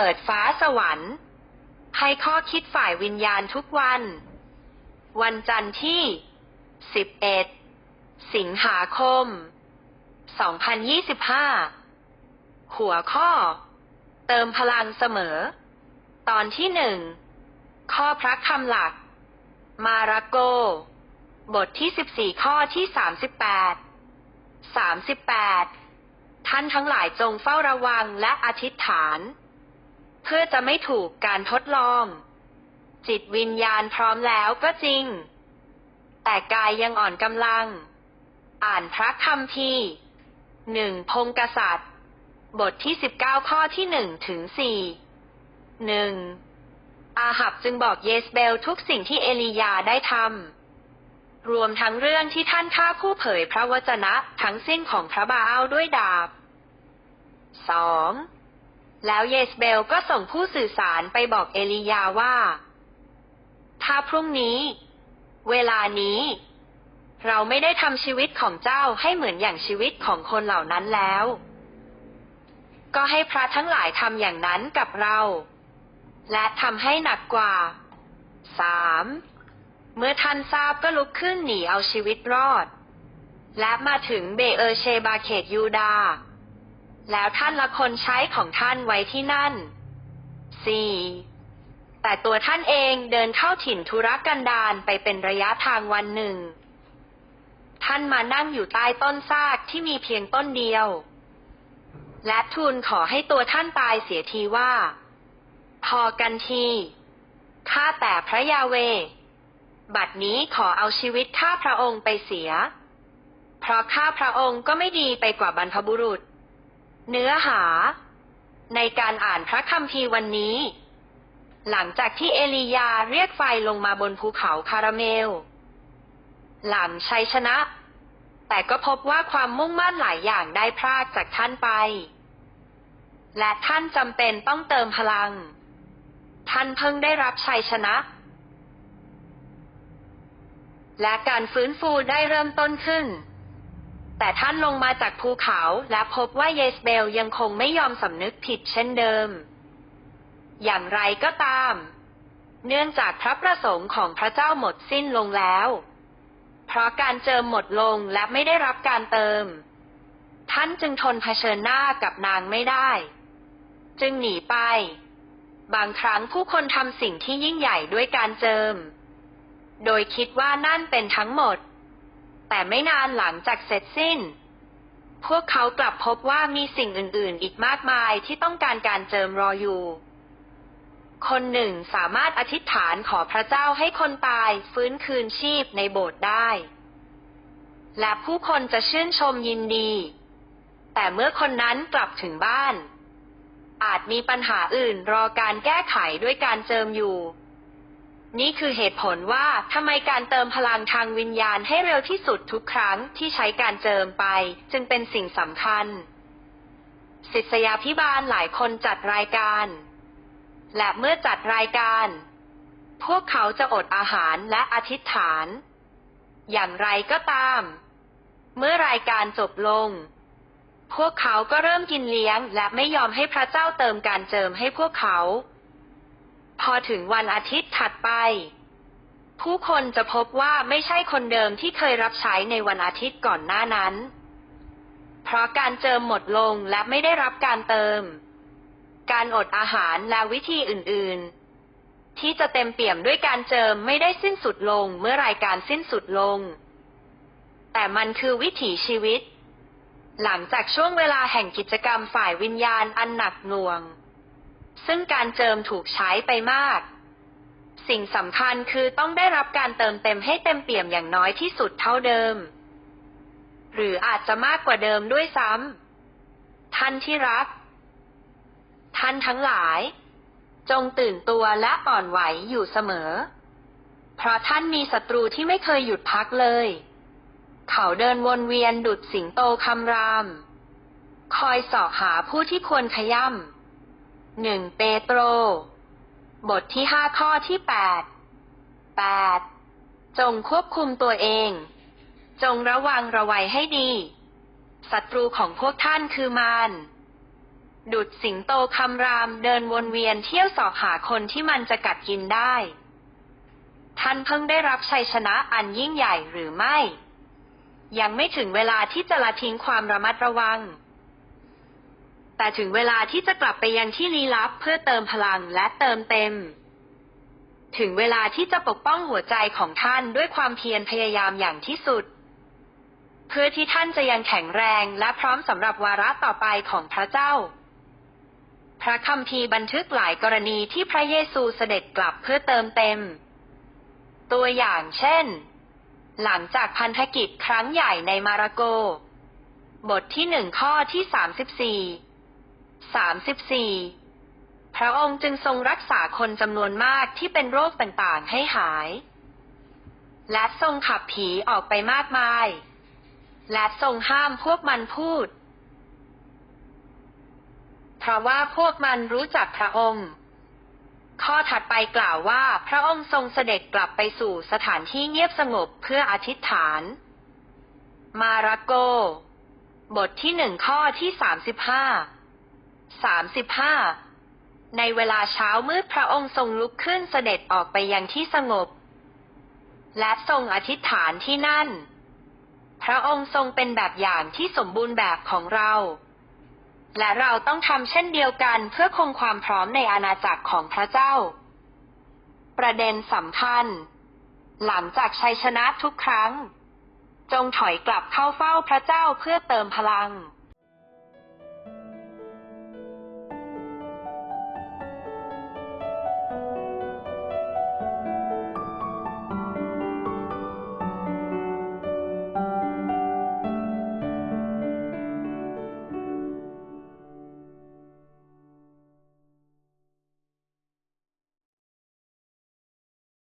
เปิดฟ้าสวรรค์ให้ข้อคิดฝ่ายวิญญาณทุกวัน วันจันทร์ที่ 11 สิงหาคม 2025 หัวข้อ เติมพลังเสมอ ตอนที่หนึ่ง ข้อพระคำหลัก มาระโก บทที่ 14 ข้อที่ 38 38 ท่านทั้งหลายจงเฝ้าระวังและอธิษฐาน พื่อจะไม่ถูกการทดลอง จิตวิญญาณพร้อมแล้วก็จริง แต่กายยังอ่อนกำลัง อ่านพระคัมภีร์หนึ่งพงกษัตริย์ บทที่19ข้อที่1ถึง4 1. อาหับจึงบอกเยสเบลทุกสิ่งที่เอลียาได้ทำรวมทั้งเรื่องที่ท่านฆ่าผู้เผยพระวจนะทั้งสิ้นของพระบาอัลด้วยดาบ 2. แล้วเยสเบลก็ส่งผู้สื่อสารไปบอกเอลียาว่า ถ้าพรุ่งนี้ เวลานี้ เราไม่ได้ทำชีวิตของเจ้าให้เหมือนอย่างชีวิตของคนเหล่านั้นแล้ว ก็ให้พระทั้งหลายทำอย่างนั้นกับเรา และทำให้หนักกว่า 3. เมื่อท่านทราบก็ลุกขึ้นหนีเอาชีวิตรอด และมาถึงเบเออเชบาเขตยูดา แล้วท่านละคนใช้ของท่านไว้ที่นั่น 4. แต่ตัวท่านเองเดินเข้าถิ่นธุรกันดารไปเป็นระยะทางวันหนึ่ง ท่านมานั่งอยู่ใต้ต้นซากที่มีเพียงต้นเดียว และทูลขอให้ตัวท่านตายเสียทีว่า พอกันทีข้าแต่พระยาเว บัดนี้ขอเอาชีวิตข้าพระองค์ไปเสีย เพราะข้าพระองค์ก็ไม่ดีไปกว่าบรรพบุรุษ เนื้อหา ในการอ่านพระคัมภีร์วันนี้ หลังจากที่เอลียาเรียกไฟลงมาบนภูเขาคาราเมล หลังชัยชนะ แต่ก็พบว่าความมุ่งมั่นหลายอย่างได้พรากจากท่านไป และท่านจำเป็นต้องเติมพลัง ท่านเพิ่งได้รับชัยชนะ และการฟื้นฟูได้เริ่มต้นขึ้น แต่ท่านลงมาจากภูเขาและพบว่าเยสเบลยังคงไม่ยอมสำนึกผิดเช่นเดิม อย่างไรก็ตาม เนื่องจากพระประสงค์ของพระเจ้าหมดสิ้นลงแล้ว เพราะการเจิมหมดลงและไม่ได้รับการเติม ท่านจึงทนเผชิญหน้ากับนางไม่ได้ จึงหนีไป บางครั้งผู้คนทำสิ่งที่ยิ่งใหญ่ด้วยการเจิม โดยคิดว่านั่นเป็นทั้งหมด แต่ไม่นานหลังจากเสร็จสิ้น พวกเขากลับพบว่ามีสิ่งอื่น ๆ อีกมากมายที่ต้องการการเจิมรออยู่ คนหนึ่งสามารถอธิษฐานขอพระเจ้าให้คนตายฟื้นคืนชีพในโบสถ์ได้ และผู้คนจะชื่นชมยินดี แต่เมื่อคนนั้นกลับถึงบ้าน อาจมีปัญหาอื่นรอการแก้ไขด้วยการเจิมอยู่ นี่คือเหตุผลว่าทำไมการเติมพลังทางวิญญาณให้เร็วที่สุดทุกครั้งที่ใช้การเจิมไป จึงเป็นสิ่งสำคัญ ศิษยาพิบาลหลายคนจัดรายการ และเมื่อจัดรายการ พวกเขาจะอดอาหารและอธิษฐาน อย่างไรก็ตาม เมื่อรายการจบลง พวกเขาก็เริ่มกินเลี้ยงและไม่ยอมให้พระเจ้าเติมการเจิมให้พวกเขา พอถึงวันอาทิตย์ถัดไป ผู้คนจะพบว่าไม่ใช่คนเดิมที่เคยรับใช้ในวันอาทิตย์ก่อนหน้านั้น เพราะการเจิมหมดลงและไม่ได้รับการเติม การอดอาหารและวิธีอื่น ๆ ที่จะเต็มเปี่ยมด้วยการเจิมไม่ได้สิ้นสุดลงเมื่อรายการสิ้นสุดลง แต่มันคือวิถีชีวิต หลังจากช่วงเวลาแห่งกิจกรรมฝ่ายวิญญาณอันหนักหน่วง ซึ่งการเจิมถูกใช้ไปมาก สิ่งสำคัญคือต้องได้รับการเติมเต็มให้เต็มเปี่ยมอย่างน้อยที่สุดเท่าเดิม หรืออาจจะมากกว่าเดิมด้วยซ้ำ ท่านที่รัก ท่านทั้งหลาย จงตื่นตัวและอ่อนไหวอยู่เสมอ เพราะท่านมีศัตรูที่ไม่เคยหยุดพักเลย เขาเดินวนเวียนดุดสิงโตคำราม คอยเสาะหาผู้ที่ควรขย่ำ หนึ่งเปโตร บทที่ห้าข้อที่แปดแปดจงควบคุมตัวเอง จงระวังระวัยให้ดีศัตรูของพวกท่านคือมารดุดสิงโตคำรามเดินวนเวียนเที่ยวสอบหาคนที่มันจะกัดกินได้ ท่านเพิ่งได้รับชัยชนะอันยิ่งใหญ่หรือไม่ ยังไม่ถึงเวลาที่จะละทิ้งความระมัดระวัง แต่ถึงเวลาที่จะกลับไปยังที่ลี้ลับเพื่อเติมพลังและเติมเต็ม ถึงเวลาที่จะปกป้องหัวใจของท่านด้วยความเพียรพยายามอย่างที่สุด เพื่อที่ท่านจะยังแข็งแรงและพร้อมสำหรับวาระต่อไปของพระเจ้า พระคัมภีร์บันทึกหลายกรณีที่พระเยซูเสด็จกลับเพื่อเติมเต็ม ตัวอย่างเช่น หลังจากพันธกิจครั้งใหญ่ในมาระโก บทที่หนึ่งข้อที่สามสิบสี่ สามสิบสี่พระองค์จึงทรงรักษาคนจำนวนมากที่เป็นโรคต่างๆ ให้หาย และทรงขับผีออกไปมากมาย และทรงห้ามพวกมันพูด เพราะว่าพวกมันรู้จักพระองค์ ข้อถัดไปกล่าวว่าพระองค์ทรงเสด็จกลับไปสู่สถานที่เงียบสงบเพื่ออธิษฐาน มาระโก บทที่หนึ่งข้อที่สามสิบห้า สามสิบห้าในเวลาเช้ามืดพระองค์ทรงลุกขึ้นเสด็จออกไปยังที่สงบ และทรงอธิษฐานที่นั่น พระองค์ทรงเป็นแบบอย่างที่สมบูรณ์แบบของเรา และเราต้องทำเช่นเดียวกันเพื่อคงความพร้อมในอาณาจักรของพระเจ้า ประเด็นสำคัญ หลังจากชัยชนะทุกครั้ง จงถอยกลับเข้าเฝ้าพระเจ้าเพื่อเติมพลัง